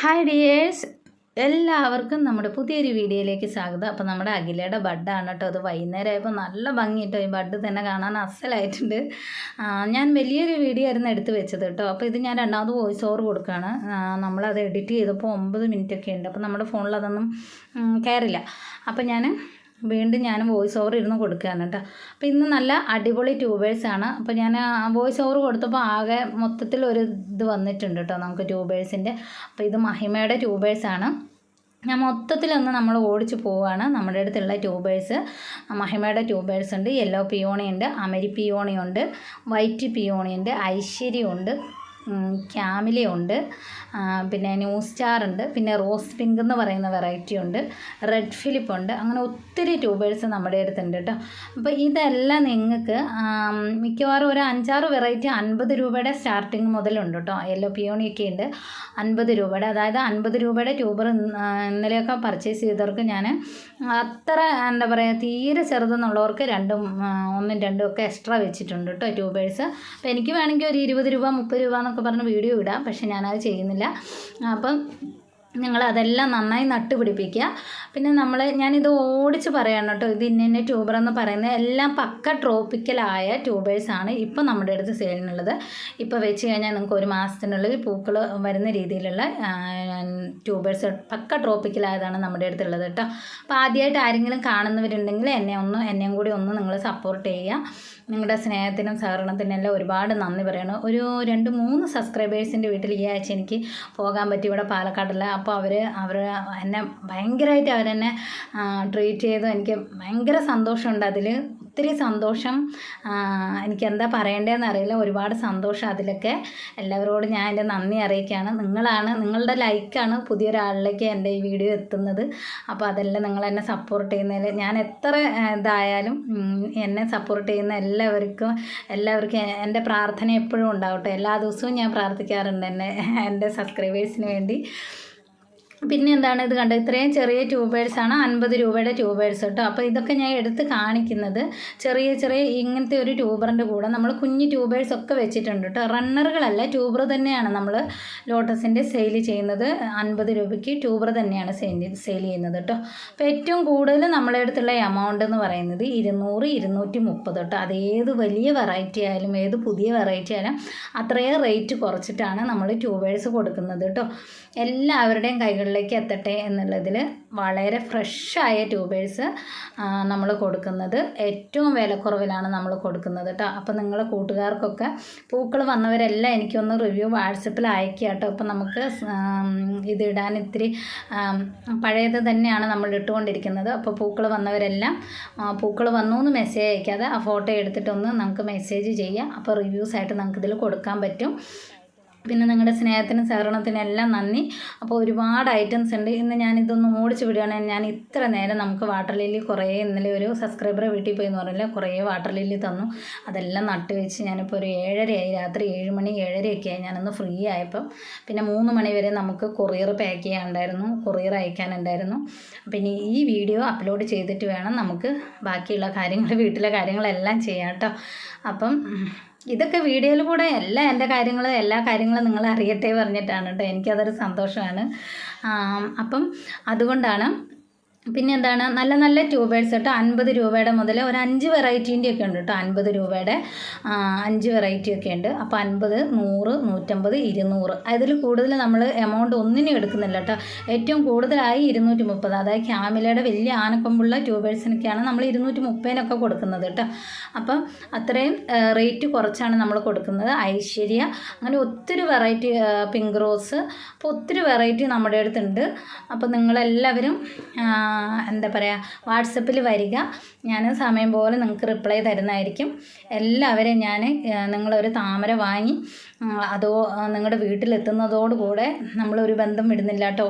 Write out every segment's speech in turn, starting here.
Hi dears എല്ലാവർക്കും നമ്മുടെ പുതിയൊരു വീഡിയോയിലേക്ക് സ്വാഗതം. അപ്പോൾ നമ്മുടെ അഖിലയുടെ ബഡാണ് കേട്ടോ. അത് വൈകുന്നേരം ആയപ്പോൾ നല്ല ഭംഗി കേട്ടോ ഈ ബഡ് തന്നെ കാണാൻ അസലായിട്ടുണ്ട്. ഞാൻ വലിയൊരു വീഡിയോ ആയിരുന്നു എടുത്ത് വെച്ചത് കേട്ടോ അപ്പോൾ ഇത് ഞാൻ രണ്ടാമത് വോയിസ് ഓവർ കൊടുക്കുകയാണ് നമ്മളത് എഡിറ്റ് ചെയ്തപ്പോൾ ഒമ്പത് മിനിറ്റ് ഒക്കെ ഉണ്ട്. അപ്പോൾ നമ്മുടെ ഫോണിൽ അതൊന്നും കയറില്ല അപ്പോൾ ഞാൻ വീണ്ടും ഞാൻ വോയിസ് ഓവർ ഇരുന്ന് കൊടുക്കുകയാണ് കേട്ടോ. അപ്പോൾ ഇന്ന് നല്ല അടിപൊളി ട്യൂബേഴ്സാണ് അപ്പോൾ ഞാൻ വോയിസ് ഓവർ കൊടുത്തപ്പോൾ ആകെ മൊത്തത്തിൽ ഒരു ഇത് വന്നിട്ടുണ്ട് കേട്ടോ നമുക്ക് ട്യൂബേഴ്സിന്റെ അപ്പോൾ ഇത് മഹിമയുടെ ട്യൂബേഴ്സാണ് ഞാൻ മൊത്തത്തിലൊന്ന് നമ്മൾ ഓടിച്ചു പോവുകയാണ് നമ്മുടെ അടുത്തുള്ള ട്യൂബേഴ്സ് മഹിമയുടെ ട്യൂബേഴ്സ് ഉണ്ട്. യെല്ലോ പിയോണി ഉണ്ട് അമരി പിയോണി ഉണ്ട് വൈറ്റ് പിയോണി ഉണ്ട് ഐശ്വര്യ ഉണ്ട് ക്യാമില ഉണ്ട്. പിന്നെ ന്യൂ സ്റ്റാർ ഉണ്ട്. പിന്നെ റോസ് പിങ്ക് എന്ന് പറയുന്ന വെറൈറ്റി ഉണ്ട്. റെഡ് ഫിലിപ്പ് ഉണ്ട്. അങ്ങനെ ഒത്തിരി ട്യൂബേഴ്സ് നമ്മുടെ അടുത്തുണ്ട് കേട്ടോ. അപ്പോൾ ഇതെല്ലാം നിങ്ങൾക്ക് മിക്കവാറും ഒരു അഞ്ചാറ് വെറൈറ്റി അൻപത് രൂപയുടെ സ്റ്റാർട്ടിങ് മുതലുണ്ട് കേട്ടോ. യെല്ലോ പിയോണിയൊക്കെ ഉണ്ട്. അൻപത് രൂപയുടെ അതായത് അൻപത് രൂപയുടെ ട്യൂബർ ഇന്നലെയൊക്കെ പർച്ചേസ് ചെയ്തവർക്ക് ഞാൻ അത്ര എന്താ പറയുക തീരെ ചെറുതെന്നുള്ളവർക്ക് രണ്ടും ഒന്നും രണ്ടും ഒക്കെ എക്സ്ട്രാ വെച്ചിട്ടുണ്ട് കേട്ടോ ട്യൂബേഴ്സ്. അപ്പോൾ എനിക്ക് വേണമെങ്കിൽ ഒരു ഇരുപത് രൂപ മുപ്പത് രൂപ എന്നൊക്കെ പറഞ്ഞ് വീഡിയോ ഇടാം പക്ഷേ ഞാനത് ചെയ്യുന്നില്ല. അപ്പം നിങ്ങൾ അതെല്ലാം നന്നായി നട്ടുപിടിപ്പിക്കുക. പിന്നെ നമ്മൾ ഞാനിത് ഓടിച്ച് പറയാണ് കേട്ടോ ഇത് ഇന്ന ഇന്ന ട്യൂബർ എന്ന് പറയുന്നത്. എല്ലാം പക്ക ട്രോപ്പിക്കലായ ട്യൂബേഴ്സാണ് ഇപ്പോൾ നമ്മുടെ അടുത്ത് സെയിലിനുള്ളത്. ഇപ്പോൾ വെച്ച് കഴിഞ്ഞാൽ നിങ്ങൾക്ക് ഒരു മാസത്തിനുള്ളിൽ പൂക്കൾ വരുന്ന രീതിയിലുള്ള ട്യൂബേഴ്സ് പക്ക ട്രോപ്പിക്കലായതാണ് നമ്മുടെ അടുത്തുള്ളത് കേട്ടോ. അപ്പോൾ ആദ്യമായിട്ട് ആരെങ്കിലും കാണുന്നവരുണ്ടെങ്കിൽ എന്നെ ഒന്ന് എന്നെയും കൂടി ഒന്ന് നിങ്ങൾ സപ്പോർട്ട് ചെയ്യുക. നിങ്ങളുടെ സ്നേഹത്തിനും സഹകരണത്തിനും എല്ലാം ഒരുപാട് നന്ദി പറയണം. ഒരു രണ്ട് മൂന്ന് സബ്സ്ക്രൈബേഴ്സിന്റെ വീട്ടിൽ ഈ ആഴ്ച എനിക്ക് പോകാൻ പറ്റി ഇവിടെ പാലക്കാടുള്ള അപ്പോൾ അവർ അവർ എന്നെ ഭയങ്കരമായിട്ട് അവരെന്നെ ട്രീറ്റ് ചെയ്തു. എനിക്ക് ഭയങ്കര സന്തോഷമുണ്ട്. അതിൽ ഒത്തിരി സന്തോഷം എനിക്ക് എന്താ പറയേണ്ടതെന്ന് അറിയില്ല. ഒരുപാട് സന്തോഷം അതിലൊക്കെ. എല്ലാവരോടും ഞാൻ എന്റെ നന്ദി അറിയിക്കുകയാണ് നിങ്ങളാണ് നിങ്ങളുടെ ലൈക്കാണ് പുതിയൊരാളിലേക്ക് എന്റെ ഈ വീഡിയോ എത്തുന്നത്. അപ്പോൾ അതെല്ലാം നിങ്ങൾ എന്നെ സപ്പോർട്ട് ചെയ്യുന്നതിൽ ഞാൻ എത്ര ഇതായാലും എന്നെ സപ്പോർട്ട് ചെയ്യുന്ന എല്ലാവർക്കും എല്ലാവർക്കും എന്റെ പ്രാർത്ഥന എപ്പോഴും ഉണ്ടാവട്ടെ. എല്ലാ ദിവസവും ഞാൻ പ്രാർത്ഥിക്കാറുണ്ട് എന്നെ എന്റെ സബ്സ്ക്രൈബേഴ്സിന് വേണ്ടി. പിന്നെ എന്താണ് ഇത് കണ്ടത് ഇത്രയും ചെറിയ ട്യൂബേഴ്സാണ് അൻപത് രൂപയുടെ ട്യൂബേഴ്സ് കേട്ടോ. അപ്പോൾ ഇതൊക്കെ ഞാൻ എടുത്ത് കാണിക്കുന്നത് ചെറിയ ചെറിയ ഇങ്ങനത്തെ ഒരു ട്യൂബറിന്റെ കൂടെ. നമ്മൾ കുഞ്ഞു ട്യൂബേഴ്സ് ഒക്കെ വെച്ചിട്ടുണ്ട് കേട്ടോ. റണ്ണറുകളല്ല ട്യൂബർ തന്നെയാണ് നമ്മൾ ലോട്ടസിന്റെ സെയിൽ ചെയ്യുന്നത്. അൻപത് രൂപയ്ക്ക് ട്യൂബർ തന്നെയാണ് സെയിൽ സെയിൽ ചെയ്യുന്നത് കേട്ടോ. അപ്പോൾ ഏറ്റവും കൂടുതൽ നമ്മളെ അടുത്തുള്ള എമൗണ്ട് എന്ന് പറയുന്നത് ഇരുന്നൂറ് ഇരുന്നൂറ്റി മുപ്പത് കേട്ടോ അതേത് വലിയ വെറൈറ്റി ആയാലും ഏത് പുതിയ വെറൈറ്റി ആയാലും അത്രയും റേറ്റ് കുറച്ചിട്ടാണ് നമ്മൾ ട്യൂബേഴ്സ് കൊടുക്കുന്നത് കേട്ടോ. എല്ലാവരുടെയും കൈകളിലേക്ക് എത്തട്ടെ എന്നുള്ളതിൽ വളരെ ഫ്രഷായ ട്യൂബേഴ്സ് നമ്മൾ കൊടുക്കുന്നത്. ഏറ്റവും വിലക്കുറവിലാണ് നമ്മൾ കൊടുക്കുന്നത് കേട്ടോ അപ്പോൾ നിങ്ങളെ കൂട്ടുകാർക്കൊക്കെ പൂക്കൾ വന്നവരെല്ലാം എനിക്കൊന്ന് റിവ്യൂ വാട്സപ്പിൽ അയക്കുക കേട്ടോ അപ്പോൾ നമുക്ക് ഇതിടാൻ ഇത്തിരി പഴയത് തന്നെയാണ് നമ്മൾ ഇട്ടുകൊണ്ടിരിക്കുന്നത്. അപ്പോൾ പൂക്കൾ വന്നവരെല്ലാം പൂക്കൾ വന്നു എന്ന് മെസ്സേജ് അയക്കാതെ ആ ഫോട്ടോ എടുത്തിട്ടൊന്ന് നമുക്ക് മെസ്സേജ് ചെയ്യാം. അപ്പോൾ റിവ്യൂസായിട്ട് നമുക്കിതിൽ നമുക്ക് കൊടുക്കാൻ പറ്റും. പിന്നെ നിങ്ങളുടെ സ്നേഹത്തിനും സഹകരണത്തിനും എല്ലാം നന്ദി. അപ്പോൾ ഒരുപാട് ഐറ്റംസ് ഉണ്ട്. ഇന്ന് ഞാൻ ഇതൊന്ന് ഓടിച്ച് വിടുകയാണെങ്കിൽ ഞാൻ ഇത്ര നേരം നമുക്ക് വാട്ടർ ലില്ലി കുറേ ഇന്നലെ ഒരു സബ്സ്ക്രൈബറെ വീട്ടിൽ പോയി എന്ന് പറഞ്ഞാൽ കുറേ വാട്ടർ ലില്ലി തന്നു. അതെല്ലാം നട്ട് വെച്ച് ഞാനിപ്പോൾ ഒരു ഏഴരയായി. രാത്രി ഏഴ് മണി ഏഴരയൊക്കെ ആയി ഞാനൊന്ന് ഫ്രീ ആയപ്പം. പിന്നെ മൂന്ന് മണി വരെ നമുക്ക് കൊറിയർ പാക്ക് ചെയ്യാനുണ്ടായിരുന്നു. കൊറിയർ അയക്കാനുണ്ടായിരുന്നു. പിന്നെ ഈ വീഡിയോ അപ്ലോഡ് ചെയ്തിട്ട് വേണം നമുക്ക് ബാക്കിയുള്ള കാര്യങ്ങൾ വീട്ടിലെ കാര്യങ്ങളെല്ലാം ചെയ്യാം കേട്ടോ. അപ്പം ഇതൊക്കെ വീഡിയോയിൽ കൂടെ എല്ലാ എന്റെ കാര്യങ്ങൾ എല്ലാ കാര്യങ്ങളും നിങ്ങൾ അറിയട്ടെ പറഞ്ഞിട്ടാണ് കേട്ടോ. എനിക്കതൊരു സന്തോഷമാണ്. അപ്പം അതുകൊണ്ടാണ് പിന്നെ എന്താണ് നല്ല നല്ല ട്യൂബേഴ്സ് കേട്ടോ. അൻപത് രൂപയുടെ മുതൽ ഒരു അഞ്ച് വെറൈറ്റീന്റെ ഒക്കെ ഉണ്ട് കേട്ടോ. അൻപത് രൂപയുടെ അഞ്ച് വെറൈറ്റി ഒക്കെ ഉണ്ട്. അപ്പോൾ അൻപത് നൂറ് നൂറ്റമ്പത് ഇരുന്നൂറ്. അതിൽ കൂടുതൽ നമ്മൾ എമൗണ്ട് ഒന്നിനും എടുക്കുന്നില്ല കേട്ടോ. ഏറ്റവും കൂടുതലായി ഇരുന്നൂറ്റി മുപ്പത് അതായത് ക്യാമിലയുടെ വലിയ ആനക്കൊമ്പുള്ള ട്യൂബേഴ്സിനൊക്കെയാണ് നമ്മൾ ഇരുന്നൂറ്റി മുപ്പതിനൊക്കെ കൊടുക്കുന്നത് കേട്ടോ. അപ്പം അത്രയും റേറ്റ് കുറച്ചാണ് നമ്മൾ കൊടുക്കുന്നത്. ഐശ്വര്യ അങ്ങനെ ഒത്തിരി വെറൈറ്റി പിങ്ക് റോസ് അപ്പോൾ ഒത്തിരി വെറൈറ്റി നമ്മുടെ അടുത്തുണ്ട്. അപ്പോൾ നിങ്ങളെല്ലാവരും എന്താ പറയുക വാട്സപ്പിൽ വരിക. ഞാൻ സമയം പോലെ നിങ്ങൾക്ക് റിപ്ലൈ തരുന്നതായിരിക്കും. എല്ലാവരെയും ഞാൻ നിങ്ങളൊരു താമര വാങ്ങി അതോ നിങ്ങളുടെ വീട്ടിലെത്തുന്നതോടുകൂടെ നമ്മളൊരു ബന്ധം വിടുന്നില്ല കേട്ടോ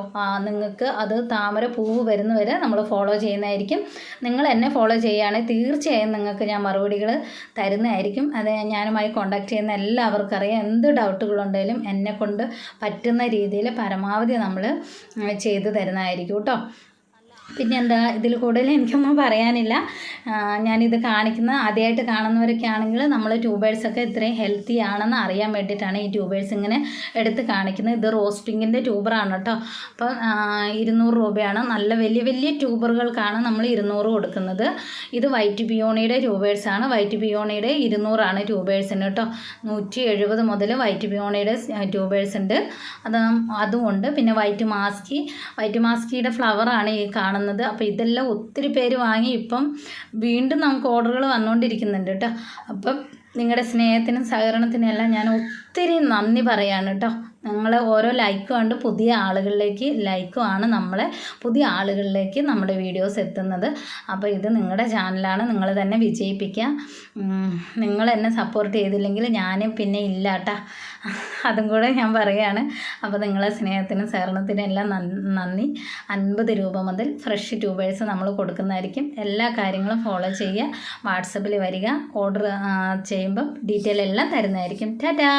നിങ്ങൾക്ക് അത് താമര പൂവ് വരുന്നവരെ നമ്മൾ ഫോളോ ചെയ്യുന്നതായിരിക്കും. നിങ്ങൾ എന്നെ ഫോളോ ചെയ്യുകയാണെങ്കിൽ തീർച്ചയായും നിങ്ങൾക്ക് ഞാൻ മറുപടികൾ തരുന്നതായിരിക്കും. അത് ഞാനുമായി കോണ്ടാക്ട് ചെയ്യുന്ന എല്ലാവർക്കും അറിയാം. എന്ത് ഡൗട്ടുകളുണ്ടെങ്കിലും എന്നെ കൊണ്ട് പറ്റുന്ന രീതിയിൽ പരമാവധി നമ്മൾ ചെയ്തു തരുന്നതായിരിക്കും കേട്ടോ പിന്നെ എന്താ ഇതിൽ കൂടുതൽ എനിക്കൊന്നും പറയാനില്ല. ഞാനിത് കാണിക്കുന്ന ആദ്യമായിട്ട് കാണുന്നവരൊക്കെ ആണെങ്കിൽ നമ്മൾ ട്യൂബേഴ്സൊക്കെ ഇത്രയും ഹെൽത്തി ആണെന്ന് അറിയാൻ വേണ്ടിയിട്ടാണ് ഈ ട്യൂബേഴ്സ് ഇങ്ങനെ എടുത്ത് കാണിക്കുന്നത്. ഇത് റോസ് പിങ്കിന്റെ ട്യൂബറാണ് കേട്ടോ. അപ്പോൾ ഇരുന്നൂറ് രൂപയാണ്. നല്ല വലിയ വലിയ ട്യൂബറുകൾക്കാണ് നമ്മൾ ഇരുന്നൂറ് കൊടുക്കുന്നത്. ഇത് വൈറ്റ് പിയോണിയുടെ ട്യൂബേഴ്സാണ് വൈറ്റ് പിയോണിയുടെ ഇരുന്നൂറാണ് ട്യൂബേഴ്സിന് കേട്ടോ. നൂറ്റി എഴുപത് മുതൽ വൈറ്റ് പിയോണിയുടെ ട്യൂബേഴ്സ് ഉണ്ട് അത് അതുമുണ്ട് പിന്നെ വൈറ്റ് മാസ്കി വൈറ്റ് മാസ്കിയുടെ ഫ്ലവറാണ് ഈ കാണുന്നത്. അപ്പോൾ ഇതെല്ലാം ഒത്തിരി പേര് വാങ്ങി ഇപ്പം വീണ്ടും നമുക്ക് ഓർഡറുകൾ വന്നുകൊണ്ടിരിക്കുന്നുണ്ട് കേട്ടോ. അപ്പം നിങ്ങളുടെ സ്നേഹത്തിനും സഹകരണത്തിനും എല്ലാം ഞാൻ ഒത്തിരി നന്ദി പറയാണ് കേട്ടോ. നിങ്ങൾ ഓരോ ലൈക്കും കണ്ട് പുതിയ ആളുകളിലേക്ക് ലൈക്കുമാണ് നമ്മളെ പുതിയ ആളുകളിലേക്ക് നമ്മുടെ വീഡിയോസ് എത്തുന്നത്. അപ്പോൾ ഇത് നിങ്ങളുടെ ചാനലാണ് നിങ്ങൾ തന്നെ വിജയിപ്പിക്കുക. നിങ്ങൾ എന്നെ സപ്പോർട്ട് ചെയ്തില്ലെങ്കിൽ ഞാൻ പിന്നെ ഇല്ലാട്ട. അതും കൂടെ ഞാൻ പറയുകയാണ് അപ്പോൾ നിങ്ങളെ സ്നേഹത്തിനും സഹകരണത്തിനും എല്ലാം നന്ദി. അൻപത് രൂപ മുതൽ ഫ്രഷ് ട്യൂബേഴ്സ് നമ്മൾ കൊടുക്കുന്നതായിരിക്കും. എല്ലാ കാര്യങ്ങളും ഫോളോ ചെയ്യുക. വാട്സപ്പിൽ വരിക. ഓർഡർ ചെയ്യുമ്പം ഡീറ്റെയിൽ എല്ലാം തരുന്നതായിരിക്കും. ടാറ്റാ!